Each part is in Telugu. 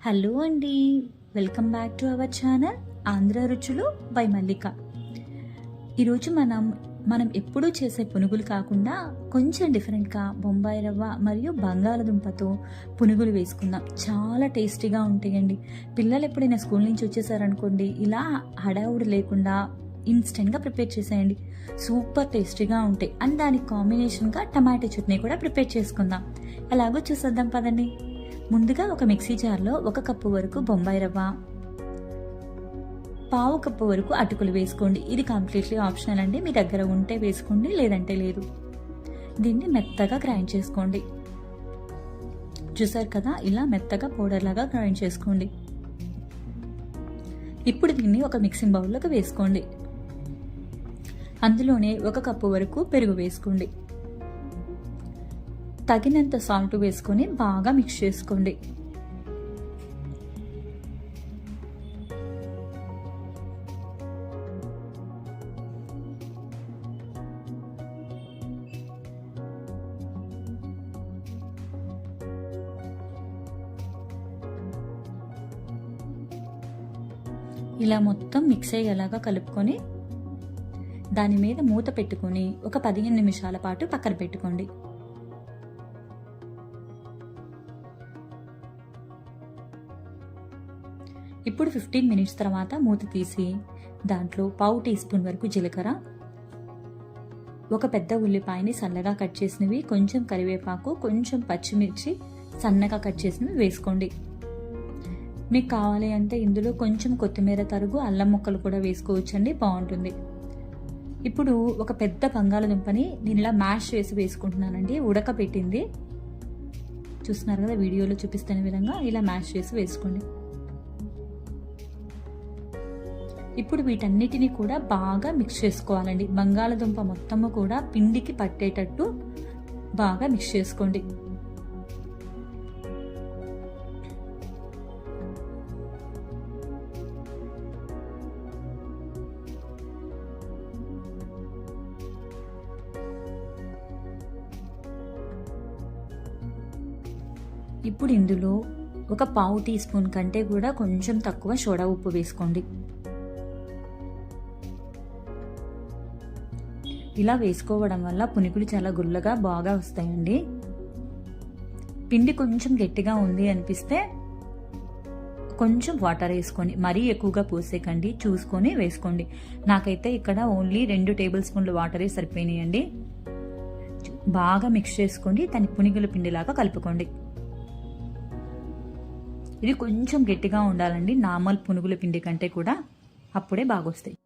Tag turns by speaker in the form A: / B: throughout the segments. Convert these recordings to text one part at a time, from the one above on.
A: హలో అండి. Welcome back to our channel Andhra రుచులు బై మల్లిక. ఈరోజు మనం మనం ఎప్పుడూ చేసే పునుగులు కాకుండా కొంచెం డిఫరెంట్గా బొంబాయి రవ్వ మరియు బంగాళదుంపతో పునుగులు వేసుకుందాం. చాలా టేస్టీగా ఉంటాయండి. పిల్లలు ఎప్పుడైనా స్కూల్ నుంచి వచ్చేసారనుకోండి ఇలా హడావుడి లేకుండా ఇన్స్టెంట్గా ప్రిపేర్ చేసేయండి. సూపర్ టేస్టీగా ఉంటాయి. అండ్ దానికి కాంబినేషన్గా టమాటో చట్నీ కూడా ప్రిపేర్ చేసుకుందాం. ఎలాగో చూసేద్దాం పదండి. ముందుగా ఒక మిక్సీ జార్లో ఒక కప్పు వరకు బొంబాయి రవ్వ పావు కప్పు వరకు అటుకులు వేసుకోండి. ఇది కంప్లీట్లీ ఆప్షనల్ అండి. మీ దగ్గర ఉంటే వేసుకోండి లేదంటే లేదు. దీన్ని మెత్తగా గ్రైండ్ చేసుకోండి. చూసారు కదా? ఇలా మెత్తగా పౌడర్ లాగా గ్రైండ్ చేసుకోండి. ఇప్పుడు దీన్ని ఒక మిక్సింగ్ బౌల్లోకి వేసుకోండి. అందులోనే ఒక కప్పు వరకు పెరుగు వేసుకోండి. తగినంత సాల్ట్ వేసుకొని బాగా మిక్స్ చేసుకోండి. ఇలా మొత్తం మిక్స్ అయ్యేలాగా కలుపుకొని దాని మీద మూత పెట్టుకొని ఒక పదిహేను నిమిషాల పాటు పక్కన పెట్టుకోండి. ఇప్పుడు ఫిఫ్టీన్ మినిట్స్ తర్వాత మూత తీసి దాంట్లో పావు టీ స్పూన్ వరకు జీలకర్ర ఒక పెద్ద ఉల్లిపాయని సన్నగా కట్ చేసినవి కొంచెం కరివేపాకు కొంచెం పచ్చిమిర్చి సన్నగా కట్ చేసినవి వేసుకోండి. మీకు కావాలి అంటే ఇందులో కొంచెం కొత్తిమీర తరుగు అల్లం ముక్కలు కూడా వేసుకోవచ్చండి బాగుంటుంది. ఇప్పుడు ఒక పెద్ద బంగాళదుంపని నేను ఇలా మ్యాష్ చేసి వేసుకుంటున్నానండి ఉడకబెట్టింది. చూస్తున్నారు కదా వీడియోలో చూపిస్తున్న విధంగా ఇలా మ్యాష్ చేసి వేసుకోండి. ఇప్పుడు వీటన్నిటిని కూడా బాగా మిక్స్ చేసుకోవాలండి. బంగాళదుంప మొత్తము కూడా పిండికి పట్టేటట్టు బాగా మిక్స్ చేసుకోండి. ఇప్పుడు ఇందులో ఒక పావు టీ స్పూన్ కంటే కూడా కొంచెం తక్కువ సోడా ఉప్పు వేసుకోండి. ఇలా వేసుకోవడం వల్ల పునుగులు చాలా గుల్లగా బాగా వస్తాయండి. పిండి కొంచెం గట్టిగా ఉంది అనిపిస్తే కొంచెం వాటర్ వేసుకొని మరీ ఎక్కువగా పోసేకండి చూసుకొని వేసుకోండి. నాకైతే ఇక్కడ ఓన్లీ రెండు టేబుల్ స్పూన్లు వాటరే సరిపోయినాయండి. బాగా మిక్స్ చేసుకోండి దాని పునుగుల పిండిలాగా కలుపుకోండి. ఇది కొంచెం గట్టిగా ఉండాలండి నార్మల్ పునుగుల పిండి కంటే కూడా అప్పుడే బాగొస్తాయి.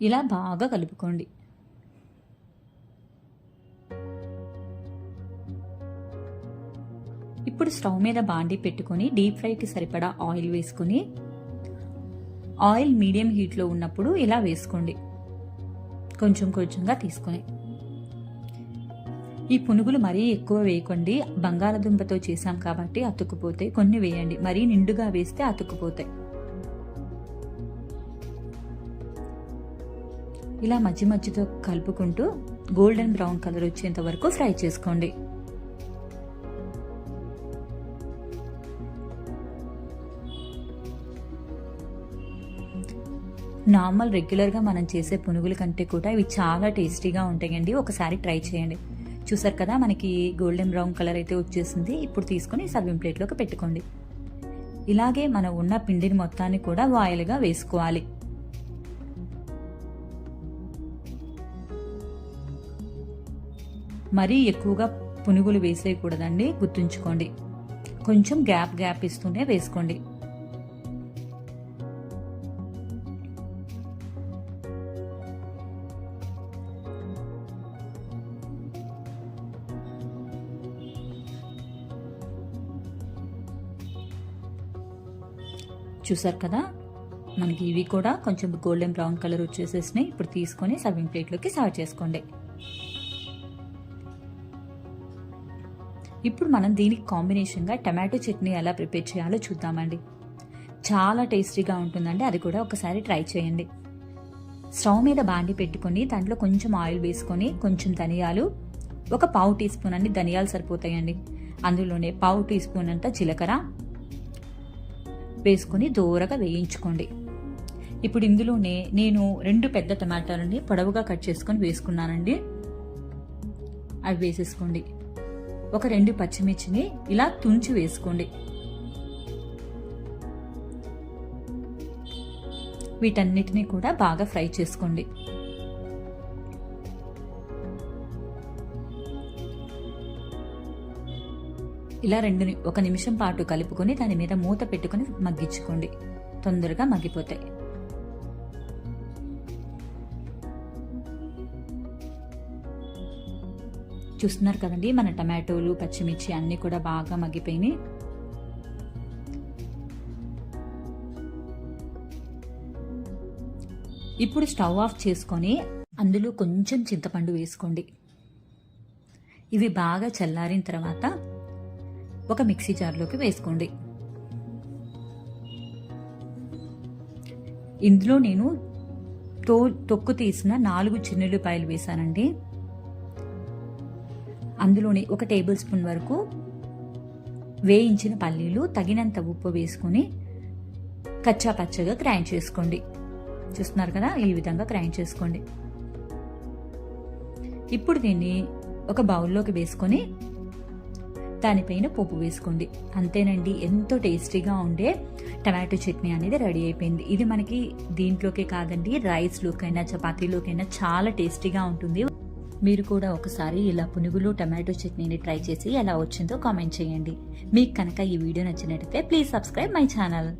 A: ఇలా బాగా కలుపుకోండి. ఇప్పుడు స్టవ్ మీద బాండి పెట్టుకొని డీప్ ఫ్రైకి సరిపడా ఆయిల్ వేసుకుని ఆయిల్ మీడియం హీట్లో ఉన్నప్పుడు ఇలా వేసుకోండి. కొంచెం కొంచెంగా తీసుకొని. ఈ పునుగులు మరీ ఎక్కువ వేయకండి. బంగాళదుంపతో చేసాం కాబట్టి అతుక్కుపోతే కొన్ని వేయండి. మరీ నిండుగా వేస్తే అతుక్కుపోతాయి. ఇలా మధ్య మధ్యతో కలుపుకుంటూ గోల్డెన్ బ్రౌన్ కలర్ వచ్చేంత వరకు ఫ్రై చేసుకోండి. నార్మల్ రెగ్యులర్గా మనం చేసే పునుగుల కంటే కూడా ఇవి చాలా టేస్టీగా ఉంటాయండి. ఒకసారి ట్రై చేయండి. చూసారు కదా మనకి గోల్డెన్ బ్రౌన్ కలర్ అయితే వచ్చేసింది. ఇప్పుడు తీసుకొని సర్వింగ్ ప్లేట్లోకి పెట్టుకోండి. ఇలాగే మనం ఉన్న పిండిని మొత్తాన్ని కూడా వాయిల్గా వేసుకోవాలి. మరీ ఎక్కువగా పునుగులు వేసేయకూడదండి. గుర్తుంచుకోండి. కొంచెం గ్యాప్ గ్యాప్ ఇస్తూనే వేసుకోండి. చూసారు కదా? మనకి ఇవి కూడా కొంచెం గోల్డెన్ బ్రౌన్ కలర్ వచ్చేసేసినాయి. ఇప్పుడు తీసుకొని సర్వింగ్ ప్లేట్లోకి సర్వ్ చేసుకోండి. ఇప్పుడు మనం దీనికి కాంబినేషన్గా టమాటో చట్నీ ఎలా ప్రిపేర్ చేయాలో చూద్దామండి. చాలా టేస్టీగా ఉంటుందండి. అది కూడా ఒకసారి ట్రై చేయండి. స్టవ్ మీద బాండి పెట్టుకొని దాంట్లో కొంచెం ఆయిల్ వేసుకొని కొంచెం ధనియాలు ఒక పావు టీ స్పూన్ అన్ని ధనియాలు సరిపోతాయండి. అందులోనే పావు టీ స్పూన్ అంత జీలకర్ర వేసుకొని దూరగా వేయించుకోండి. ఇప్పుడు ఇందులోనే నేను రెండు పెద్ద టమాటాలని పొడవుగా కట్ చేసుకొని వేసుకున్నానండి. అవి వేసేసుకోండి. ఒక రెండు పచ్చిమిర్చిని ఇలా తుంచి వేసుకోండి. వీటన్నిటిని కూడా బాగా ఫ్రై చేసుకోండి. ఇలా రెండు ఒక నిమిషం పాటు కలుపుకొని దాని మీద మూత పెట్టుకొని మగ్గించుకోండి. తొందరగా మగ్గిపోతాయి. చూస్తున్నారు కదండి మన టమాటోలు పచ్చిమిర్చి అన్నీ కూడా బాగా మగ్గిపోయినాయి. ఇప్పుడు స్టవ్ ఆఫ్ చేసుకొని అందులో కొంచెం చింతపండు వేసుకోండి. ఇవి బాగా చల్లారిన తర్వాత ఒక మిక్సీ జార్లోకి వేసుకోండి. ఇందులో నేను తో తొక్కు తీసిన నాలుగు చిన్నుల్లిపాయలు వేశానండి. అందులోని ఒక టేబుల్ స్పూన్ వరకు వేయించిన పల్లీలు తగినంత ఉప్పు వేసుకొని కచ్చా పచ్చగా గ్రైండ్ చేసుకోండి. చూస్తున్నారు కదా ఈ విధంగా గ్రైండ్ చేసుకోండి. ఇప్పుడు దీన్ని ఒక బౌల్లోకి వేసుకొని దానిపైన పోపు వేసుకోండి. అంతేనండి ఎంతో టేస్టీగా ఉండే టమాటో చట్నీ అనేది రెడీ అయిపోయింది. ఇది మనకి దీంట్లోకే కాదండి రైస్లోకైనా చపాతీలోకైనా చాలా టేస్టీగా ఉంటుంది. మీరు కూడా ఒకసారి ఇలా పునుగులు టమాటో చట్నీని ట్రై చేసి ఎలా వచ్చిందో కామెంట్ చేయండి. మీకు కనుక ఈ వీడియో నచ్చినట్లయితే ప్లీజ్ సబ్స్క్రైబ్ మై ఛానల్.